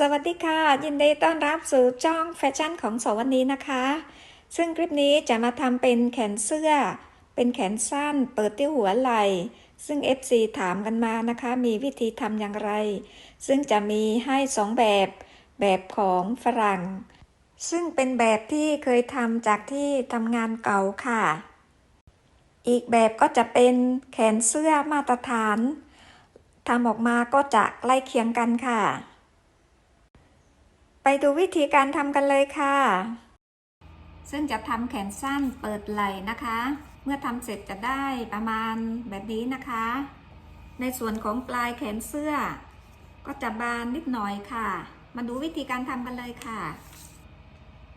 สวัสดีค่ะ ยินดีต้อนรับสู่ช่องแฟชั่นของสวันนี้นะคะ ซึ่งคลิปนี้จะมาทำเป็นแขนเสื้อ เป็นแขนสั้น เปิดที่หัวไหล่ ซึ่ง FC ถามกันมานะคะ มีวิธีทำอย่างไร ซึ่งจะมีให้สองแบบ แบบของฝรั่ง ซึ่งเป็นแบบที่เคยทำจากที่ทำงานเก่าค่ะ อีกแบบก็จะเป็นแขนเสื้อมาตรฐานทำออกมาก็จะใกล้เคียงกันค่ะ ไปดูวิธีการทำกันเลยค่ะ ซึ่งจะทำแขนสั้นเปิดไหล่นะคะ เมื่อทำเสร็จจะได้ประมาณแบบนี้นะคะ ในส่วนของปลายแขนเสื้อ ก็จะบานนิดหน่อยค่ะ มาดูวิธีการทำกันเลยค่ะ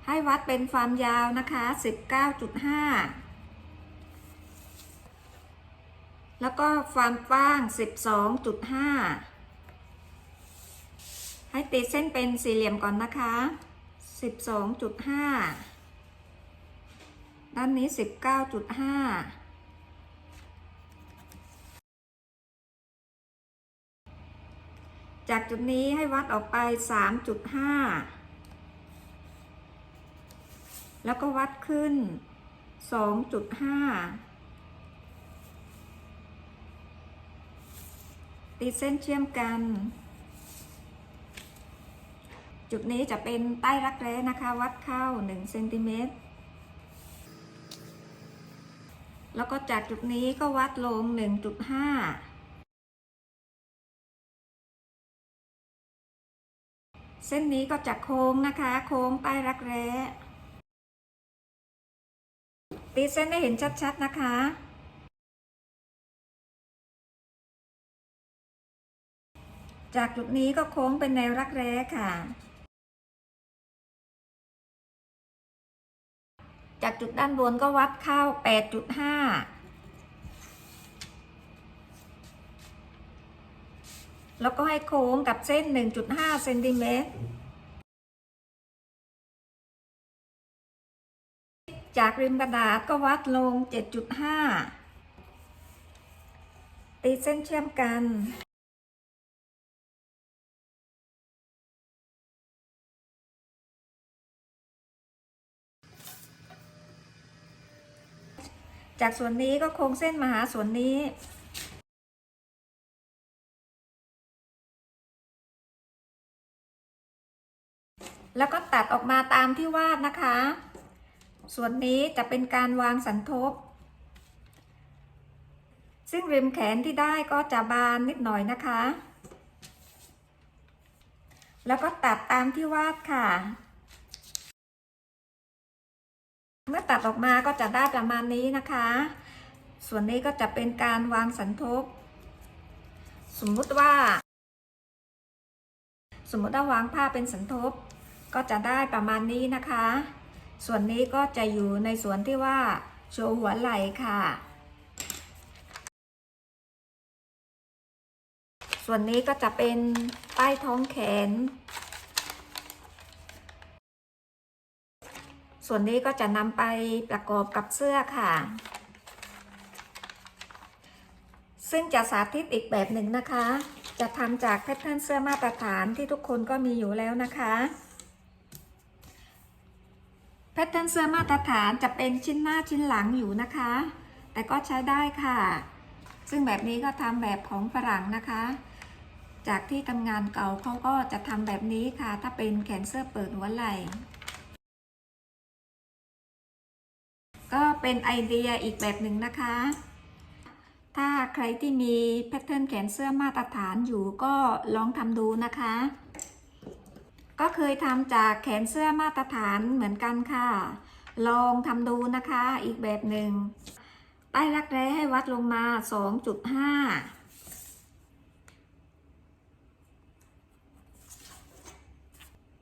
ให้วัดเป็นความยาวนะคะ 19.5แล้วก็ความกว้าง 12.5 ให้ตีเส้นเป็นสี่เหลี่ยมก่อนนะคะ 12.5 ด้านนี้ 19.5จากจุดนี้ให้วัดออกไป 3.5 แล้วก็วัดขึ้น 2.5 ตีเส้นเชื่อมกัน จุดนี้จะเป็นใต้รักแร้นะคะ วัดเข้า1เซนติเมตรแล้วก็จากจุดนี้ก็วัดลง 1.5 เส้นนี้ก็จะโค้งนะคะ โค้งใต้รักแร้ตีเส้นให้เห็นชัดๆนะคะ จากจุดนี้ก็โค้งเป็นแนวรักแร้ค่ะ จากจุดด้านบนก็วัดเข้า 8.5 แล้วก็ให้โค้งกับเส้น 1.5เซนติเมตร จากริมกระดาษก็วัดลง 7.5 ตีเส้นเชื่อมกัน จากส่วนนี้ก็โค้งเส้นมาหาส่วนนี้แล้วก็ตัดออกมาตามที่วาดนะคะ ส่วนนี้จะเป็นการวางสันทบ ซึ่งริมแขนที่ได้ก็จะบานนิดหน่อยนะคะ แล้วก็ตัดตามที่วาดค่ะ เมื่อตัดออกมาก็จะได้ประมาณนี้นะคะ ส่วนนี้ก็จะเป็นการวางสันทบ สมมุติว่า สมมติว่าวางผ้าเป็นสันทบ ก็จะได้ประมาณนี้นะคะ ส่วนนี้ก็จะอยู่ในส่วนที่ว่าโชว์หัวไหล่ค่ะ ส่วนนี้ก็จะเป็นใต้ท้องแขน ส่วนนี้ก็จะนำไปประกอบกับเสื้อค่ะ ซึ่งจะสาธิตอีกแบบหนึ่งนะคะ จะทำจากแพทเทิร์นเสื้อมาตรฐานที่ทุกคนก็มีอยู่แล้วนะคะแพทเทิร์นเสื้อมาตรฐานจะเป็นชิ้นหน้าชิ้นหลังอยู่นะคะ แต่ก็ใช้ได้ค่ะ ซึ่งแบบนี้ก็ทำแบบของฝรั่งนะคะ จากที่ทำงานเก่าเขาก็จะทำแบบนี้ค่ะ ถ้าเป็นแขนเสื้อเปิดหัวไหล่ เป็นไอเดียอีกแบบหนึ่งนะคะ ถ้าใครที่มีแพทเทิร์นแขนเสื้อมาตรฐานอยู่ก็ลองทำดูนะคะ ก็เคยทำจากแขนเสื้อมาตรฐานเหมือนกันค่ะ ลองทำดูนะคะอีกแบบหนึ่งใต้รักแร้ให้วัดลงมา 2.5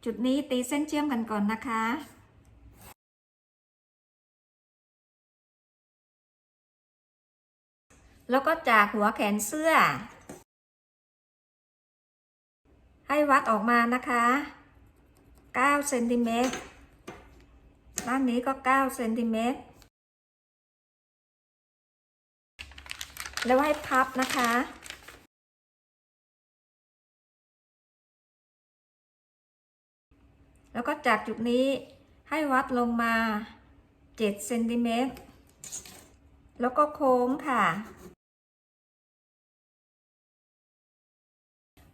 จุดนี้ตีเส้นเชื่อมกันก่อนนะคะ แล้วก็จากหัวแขนเสื้อ ให้วัดออกมานะคะ9เซนติเมตรด้านนี้ก็9เซนติเมตรแล้วให้พับนะคะ แล้วก็จากจุดนี้ให้วัดลงมา7เซนติเมตร แล้วก็โค้งค่ะ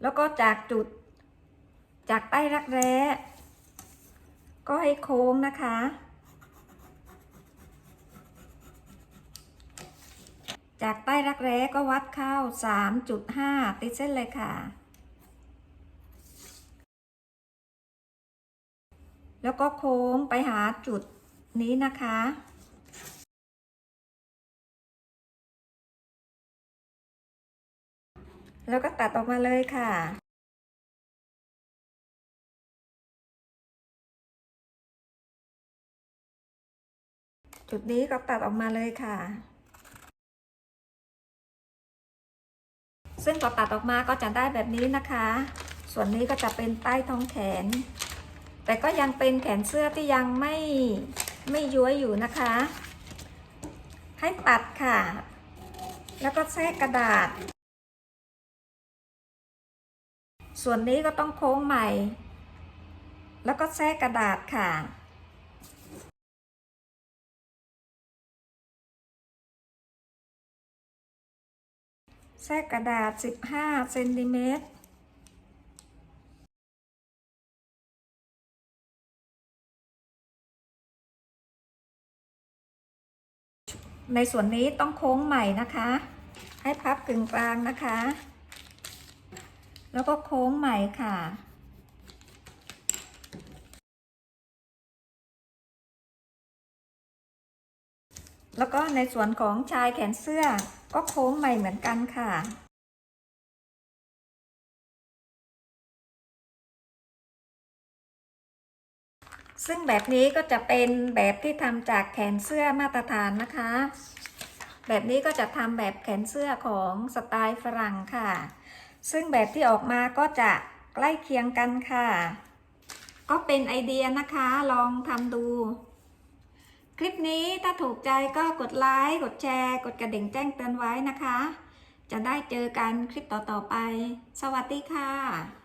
แล้วก็จากจุด จากใต้รักแร้ ก็ให้โค้งนะคะ จากใต้รักแร้ก็วัดเข้า 3.5 ติดเส้นเลยค่ะ แล้วก็โค้งไปหาจุดนี้นะคะ แล้วก็ตัดออกมาเลยค่ะจุดนี้ก็ตัดออกมาเลยค่ะ ซึ่งพอตัดออกมาก็จะได้แบบนี้นะคะ ส่วนนี้ก็จะเป็นใต้ท้องแขน แต่ก็ยังเป็นแขนเสื้อที่ยังไม่ไม่ย้วยอยู่นะคะ ให้ตัดค่ะ แล้วก็แทรกกระดาษ ส่วนนี้ก็ต้องโค้งใหม่ แล้วก็แทรกกระดาษค่ะ แทรกกระดาษ 15เซนติเมตรในส่วนนี้ต้องโค้งใหม่นะคะ ให้พับกึ่งกลางนะคะ แล้วก็โค้งใหม่ค่ะแล้วก็ในส่วนของชายแขนเสื้อก็โค้งใหม่เหมือนกันค่ะ ซึ่งแบบนี้ก็จะเป็นแบบที่ทำจากแขนเสื้อมาตรฐานนะคะ แบบนี้ก็จะทำแบบแขนเสื้อของสไตล์ฝรั่งค่ะ ซึ่งแบบที่ออกมาก็จะใกล้เคียงกันค่ะ ก็เป็นไอเดียนะคะ ลองทำดู คลิปนี้ถ้าถูกใจก็กดไลค์ กดแชร์ กดกระดิ่งแจ้งเตือนไว้นะคะ จะได้เจอกันคลิปต่อๆไป สวัสดีค่ะ